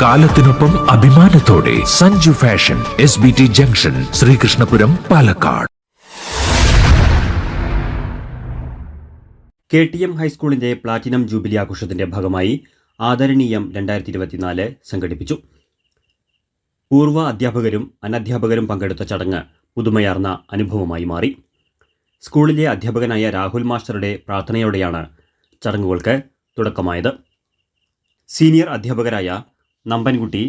കാലത്തിനൊപ്പം അഭിമാനത്തോടെ Sanju fashion S B T junction Sreekrishnapuram Palakkad. K T M ഹൈസ്കൂളിന്റെ platinum jubilee ആഘോഷത്തിന്റെ ഭാഗമായി ആദരണീയം രണ്ടായിരത്തി ഇരുപത്തിനാല് സംഘടിപ്പിച്ചു. പൂർവ അധ്യാപകരും അനധ്യാപകരും പങ്കെടുത്ത ചടങ്ങ് പുതുമയാർന്ന അനുഭവമായി മാറി. സ്കൂളിലെ അധ്യാപകനായ രാഹുൽ മാസ്റ്ററുടെ പ്രാർത്ഥനയോടെയാണ് ചടങ്ങുകൾക്ക് തുടക്കമായത്. സീനിയർ അധ്യാപകരായ നമ്പൻകുട്ടി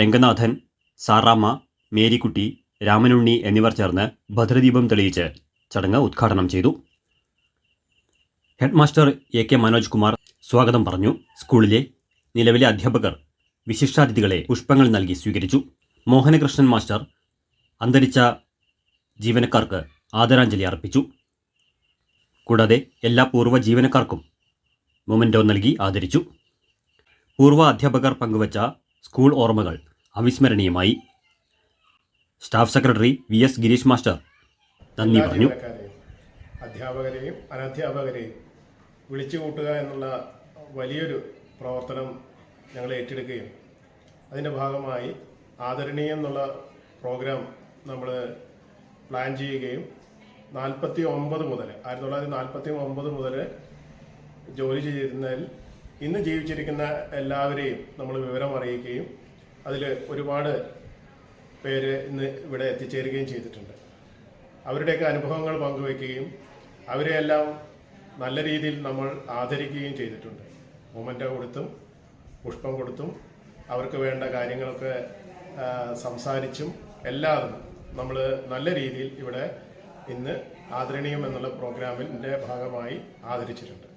രംഗനാഥൻ സാറാമ്മ മേരിക്കുട്ടി രാമനുണ്ണി എന്നിവർ ചേർന്ന് ഭദ്രദീപം തെളിയിച്ച് ചടങ്ങ് ഉദ്ഘാടനം ചെയ്തു. Headmaster A K Manoj Kumar സ്വാഗതം പറഞ്ഞു. സ്കൂളിലെ നിലവിലെ അധ്യാപകർ വിശിഷ്ടാതിഥികളെ പുഷ്പങ്ങൾ നൽകി സ്വീകരിച്ചു. മോഹനകൃഷ്ണൻ മാസ്റ്റർ അന്തരിച്ച ജീവനക്കാർക്ക് ആദരാഞ്ജലി അർപ്പിച്ചു. കൂടാതെ എല്ലാ പൂർവ ജീവനക്കാർക്കും മൊമെന്റോ നൽകി ആദരിച്ചു. പൂർവ അധ്യാപകർ പങ്കുവച്ച സ്കൂൾ ഓർമ്മകൾ അവിസ്മരണീയമായി. Staff secretary V S Gireesh master നന്ദി പറഞ്ഞു. അധ്യാപകരെയും അനധ്യാപകരെയും വിളിച്ചു കൂട്ടുക എന്നുള്ള വലിയൊരു പ്രവർത്തനം ഞങ്ങൾ ഏറ്റെടുക്കുകയും അതിന്റെ ഭാഗമായി ആദരണീയം എന്നുള്ള പ്രോഗ്രാം നമ്മൾ പ്ലാൻ ചെയ്യുകയും നാൽപ്പത്തി ഒമ്പത് മുതൽ ആയിരത്തി തൊള്ളായിരത്തി നാൽപ്പത്തി ഒമ്പത് മുതൽ ജോലി ചെയ്തിരുന്നതിൽ ഇന്ന് ജീവിച്ചിരിക്കുന്ന എല്ലാവരെയും നമ്മൾ വിവരം അറിയിക്കുകയും അതിൽ ഒരുപാട് പേര് ഇന്ന് ഇവിടെ എത്തിച്ചേരുകയും ചെയ്തിട്ടുണ്ട്. അവരുടെയൊക്കെ അനുഭവങ്ങൾ പങ്കുവയ്ക്കുകയും അവരെയെല്ലാം നല്ല രീതിയിൽ നമ്മൾ ആദരിക്കുകയും ചെയ്തിട്ടുണ്ട്. മൊമന്റ കൊടുത്തും പുഷ്പം കൊടുത്തും അവർക്ക് വേണ്ട കാര്യങ്ങളൊക്കെ സംസാരിച്ചും എല്ലാവരും നമ്മൾ നല്ല രീതിയിൽ ഇവിടെ ഇന്ന് ആദരണീയം എന്നുള്ള പ്രോഗ്രാമിന്റെ ഭാഗമായി ആദരിച്ചിട്ടുണ്ട്.